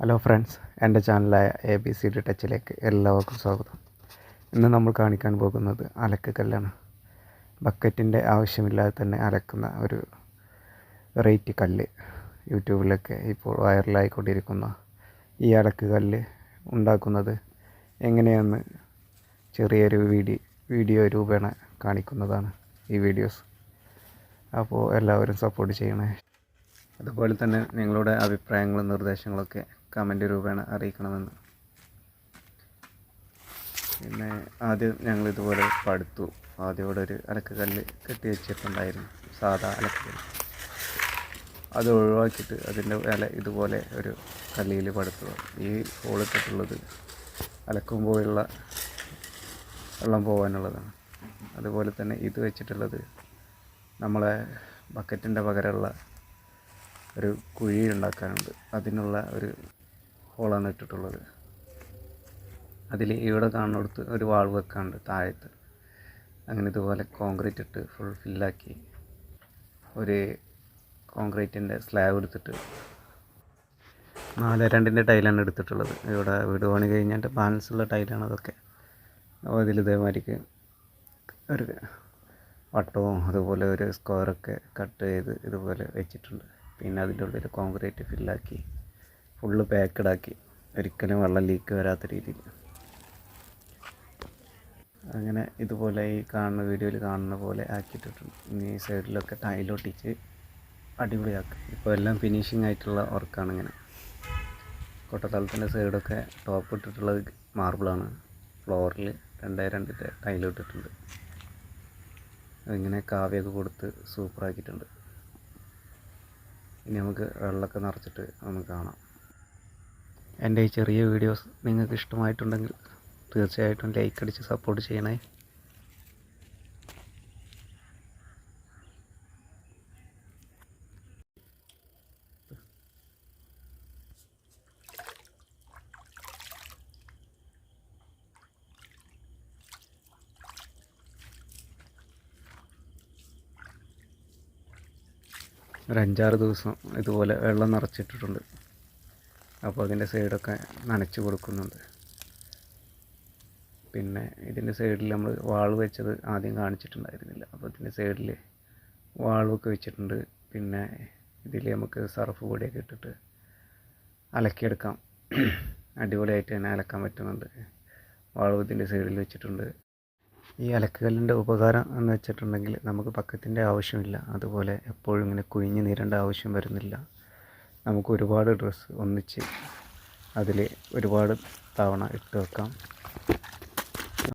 Hello friends എന്റെ ചാനലായ A B C D ടച്ചിലേക്ക് എല്ലാവർക്കും സ്വാഗതം. ഇന്ന് നമ്മൾ കാണിക്കാൻ പോകുന്നത് അലക്ക് കല്ലാണ്. ബക്കറ്റിന്റെ ആവശ്യമില്ലാതെ തന്നെ അലക്കുന്ന ഒരു വെറൈറ്റി കല്ല് യൂട്യൂബിലൊക്കെ ഇപ്പോൾ വൈറലായിക്കൊണ്ടിരിക്കുന്ന ഈ അലക്ക് കല്ല് ഉണ്ടാക്കുന്നത് എങ്ങനെയെന്ന് ചെറിയൊരു വീഡിയോ വീഡിയോ രൂപേണ കാണിക്കുന്നതാണ് ഈ വീഡിയോസ് അപ്പോൾ എല്ലാവരും സപ്പോർട്ട് ചെയ്യണേ. അതുപോലെ തന്നെ നിങ്ങളുടെ അഭിപ്രായങ്ങളും നിർദ്ദേശങ്ങളൊക്കെ കമന്റ് രൂപേണ അറിയിക്കണമെന്ന്. പിന്നെ ആദ്യം ഞങ്ങൾ ഇതുപോലെ പടുത്തു. ആദ്യം ഇവിടെ ഒരു അലക്ക് കല്ല് കെട്ടി വെച്ചിട്ടുണ്ടായിരുന്നു സാധാ അലക്ക് കല്ല് അത് ഒഴിവാക്കിയിട്ട് അതിന്റെ വില ഇതുപോലെ ഒരു കല്ലിയിൽ പടുത്തു. ഈ ഹോളിട്ടിട്ടുള്ളത് അലക്കുമ്പോഴുള്ള വെള്ളം പോകാനുള്ളതാണ്. അതുപോലെ തന്നെ ഇത് വെച്ചിട്ടുള്ളത് നമ്മളെ ബക്കറ്റിന്റെ പകരമുള്ള ഒരു കുഴി ഉണ്ടാക്കാനുണ്ട്. അതിനുള്ള ഒരു ഹോളാണ് ഇട്ടിട്ടുള്ളത്. അതിൽ ഇവിടെ കാണുന്നിടത്ത് ഒരു വാൾ വെക്കാനുണ്ട് താഴത്ത്. അങ്ങനെ ഇതുപോലെ കോൺക്രീറ്റ് ഇട്ട് ഫുൾ ഫില്ലാക്കി ഒരു കോൺക്രീറ്റിന്റെ സ്ലാബ് എടുത്തിട്ട് നാല് രണ്ടിന്റെ ടൈലാണ് എടുത്തിട്ടുള്ളത്. ഇവിടെ വീട് പണി കഴിഞ്ഞിട്ട് ബാലൻസ് ഉള്ള ടൈലാണ് അതൊക്കെ. അപ്പോൾ അതിൽ ഇതേമാതിരിക്ക് ഒരു വട്ടവും അതുപോലെ ഒരു സ്ക്വയറൊക്കെ കട്ട് ചെയ്ത് ഇതുപോലെ വെച്ചിട്ടുണ്ട്. പിന്നെ അതിന്റെ ഉള്ളിൽ കോൺക്രീറ്റ് ഫില്ലാക്കി ഫുള്ള് പാക്കഡാക്കി ഒരിക്കലും വെള്ളം ലീക്ക് വരാത്ത രീതിയിൽ. അങ്ങനെ ഇതുപോലെ ഈ കാണുന്ന വീഡിയോയിൽ കാണുന്ന പോലെ ആക്കിയിട്ടിട്ടുണ്ട്. ഇനി സൈഡിലൊക്കെ ടൈലൊട്ടിച്ച് അടിപൊളിയാക്കും. ഇപ്പോൾ എല്ലാം ഫിനിഷിംഗ് ആയിട്ടുള്ള വർക്കാണ് ഇങ്ങനെ. കൊട്ടത്തലത്തിന്റെ സൈഡൊക്കെ ടോപ്പ് ഇട്ടിട്ടുള്ളത് മാർബിളാണ് ഫ്ലോറിൽ രണ്ടേ രണ്ടിന്റെ ടൈലിട്ടിട്ടുണ്ട് ഇങ്ങനെ കാവ്യൊക്കെ കൊടുത്ത് സൂപ്പറാക്കിയിട്ടുണ്ട് ഇനി നമുക്ക് വെള്ളമൊക്കെ നിറച്ചിട്ട് നമുക്ക് കാണാം. എന്റെ ഈ ചെറിയ വീഡിയോസ് നിങ്ങൾക്ക് ഇഷ്ടമായിട്ടുണ്ടെങ്കിൽ തീർച്ചയായിട്ടും ലൈക്ക് അടിച്ച് സപ്പോർട്ട് ചെയ്യണേ. ഒരു അഞ്ചാറ് ദിവസം ഇതുപോലെ വെള്ളം നിറച്ചിട്ടിട്ടുണ്ട്. അപ്പോൾ അതിന്റെ സൈഡൊക്കെ നനച്ച് കൊടുക്കുന്നുണ്ട്. പിന്നെ ഇതിന്റെ സൈഡിൽ നമ്മൾ വാൾ വെച്ചത് ആദ്യം കാണിച്ചിട്ടുണ്ടായിരുന്നില്ല. അപ്പോൾ ഇതിന്റെ സൈഡിൽ വാൾവൊക്കെ വെച്ചിട്ടുണ്ട്. പിന്നെ ഇതിൽ നമുക്ക് സർഫ് പൊടിയൊക്കെ ഇട്ടിട്ട് അലക്കിയെടുക്കാം. അടിപൊളിയായിട്ട് തന്നെ അലക്കാൻ പറ്റുന്നുണ്ട്. വാൾവ് ഇതിന്റെ സൈഡിൽ വെച്ചിട്ടുണ്ട്. ഈ അലക്കുകല്ലിന്റെ ഉപകാരം എന്ന് വെച്ചിട്ടുണ്ടെങ്കിൽ നമുക്ക് പക്കത്തിന്റെ ആവശ്യമില്ല. അതുപോലെ എപ്പോഴും ഇങ്ങനെ കുഴിഞ്ഞ് നീരേണ്ട ആവശ്യം വരുന്നില്ല. നമുക്ക് ഒരുപാട് ഡ്രസ്സ് ഒന്നിച്ച് അതിൽ ഒരുപാട് തവണ ഇട്ട് വെക്കാം.